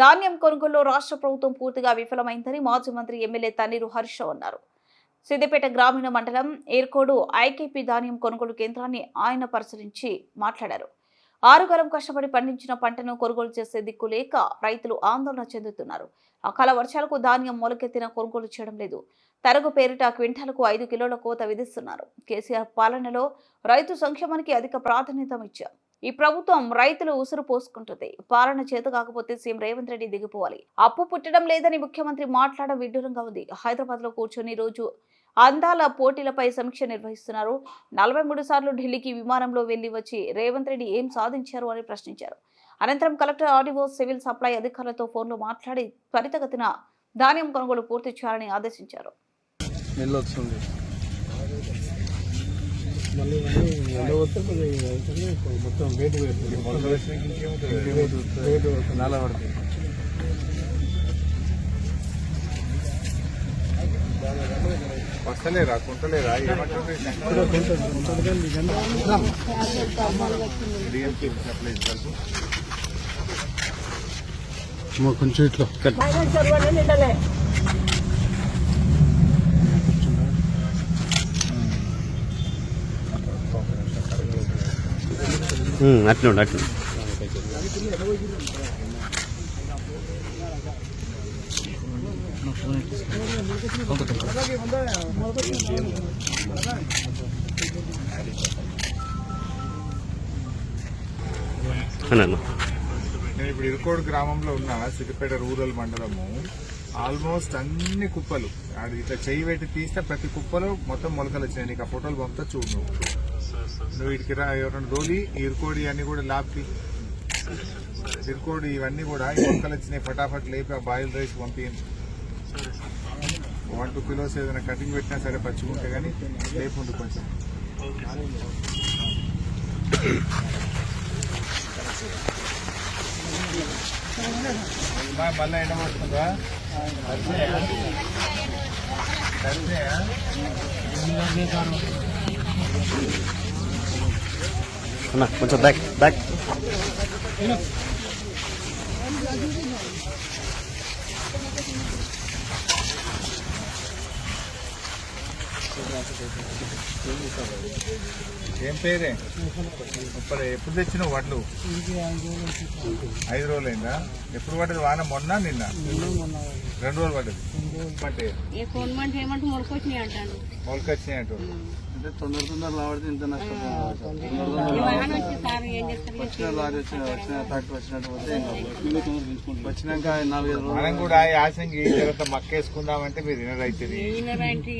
ధాన్యం కొనుగోలులో రాష్ట్ర ప్రభుత్వం పూర్తిగా విఫలమైందని మాజీ మంత్రి ఎమ్మెల్యే తన్నీరు హర్ష అన్నారు. సిద్దిపేట గ్రామీణ మండలం ఏర్కోడు ఐకేపీ ధాన్యం కొనుగోలు కేంద్రాన్ని ఆయన పరిశీలించి మాట్లాడారు. ఆరుగాలం కష్టపడి పండించిన పంటను కొనుగోలు చేసే దిక్కు లేక రైతులు ఆందోళన చెందుతున్నారు. అకాల వర్షాలకు ధాన్యం మొలకెత్తిన కొనుగోలు చేయడం లేదు. తరగు పేరిట క్వింటాలకు ఐదు కిలోల కోత విధిస్తున్నారు. కేసీఆర్ పాలనలో రైతు సంక్షేమానికి అధిక ప్రాధాన్యత ఇచ్చారు. ఈ ప్రభుత్వం రైతులు ఉసురు పోసుకుంటుంది. పాలన చేత కాకపోతే సీఎం రేవంత్ రెడ్డి దిగిపోవాలి. అప్పు పుట్టడం లేదని ముఖ్యమంత్రి మాట్లాడడం విడ్డూరంగా ఉంది. హైదరాబాద్లో కూర్చొని రోజు అందాల పోటీలపై సమీక్ష నిర్వహిస్తున్నారు. నలభై మూడు సార్లు ఢిల్లీకి విమానంలో వెళ్ళి వచ్చి రేవంత్ రెడ్డి ఏం సాధించారు అని ప్రశ్నించారు. అనంతరం కలెక్టర్ ఆర్డీఓ సివిల్ సప్లై అధికారులతో ఫోన్లో మాట్లాడి త్వరితగతిన ధాన్యం కొనుగోలు పూర్తి చేయాలని ఆదేశించారు. మళ్ళీ ఎండ వస్తే కొద్దిగా అవుతుంది, మొత్తం పెడుతుంది వేడి నల్ల పడుతుంది. వస్తలేరా కుంటలేరా ఇస్తారు కొంచెం ఇట్లా అట్లుండు ఉండు నేను ఇప్పుడు ఇరుకోడు గ్రామంలో ఉన్న సిద్దిపేట రూరల్ మండలము. ఆల్మోస్ట్ అన్ని కుప్పలు. అది ఇట్లా చేయి పెట్టి తీస్తే ప్రతి కుప్పలో మొత్తం మొలకలు వచ్చినాయి నీకు ఆ ఫోటోలు పంపుతా చూడు నువ్వు ఇటుకి రా ఎవరైనా ఇరుకోడి అన్ని కూడా లాపి ఇరుకోడి ఇవన్నీ కూడా ఈ మొలకలు వచ్చినాయి ఫటాఫట్ లేపి ఆ బాయిల్ రైస్ పంపించండి వన్ టూ కిలోస్ ఏదైనా కటింగ్ పెట్టినా సరే పచ్చిగుంటే కానీ లేకుండు కొంచెం. మా- మళ్ళా ఎండ పడుతుందా? సరిపోయా? అన్న కొంచెం బ్యాక్ బ్యాక్ ఏం పేరే? ఇప్పుడు ఎప్పుడు తెచ్చినావు వడ్లు? ఐదు రోజులు అయిందా ఎప్పుడు పడ్డది వాన? మొన్న నిన్న? రెండు రోజులు పడ్డది. అంటే ఏ ఫోన్ మంటే ఏమంటే మొలకొచ్చినాయి మొలకొచ్చినాయి అంటూ అంటే తొందర తొందర ఇంత నష్టం ఈ వాహనం వచ్చి సార్ ఏం చేస్తారు? వచ్చిన లారీ వచ్చిన వచ్చిన ట్రాక్టర్ వచ్చినట్టు పోతే. వచ్చినాక నాలుగైదు రోజులు మనం కూడా యాసంగి తర్వాత మక్కేసుకుందామంటే మీరు వినరైతుంది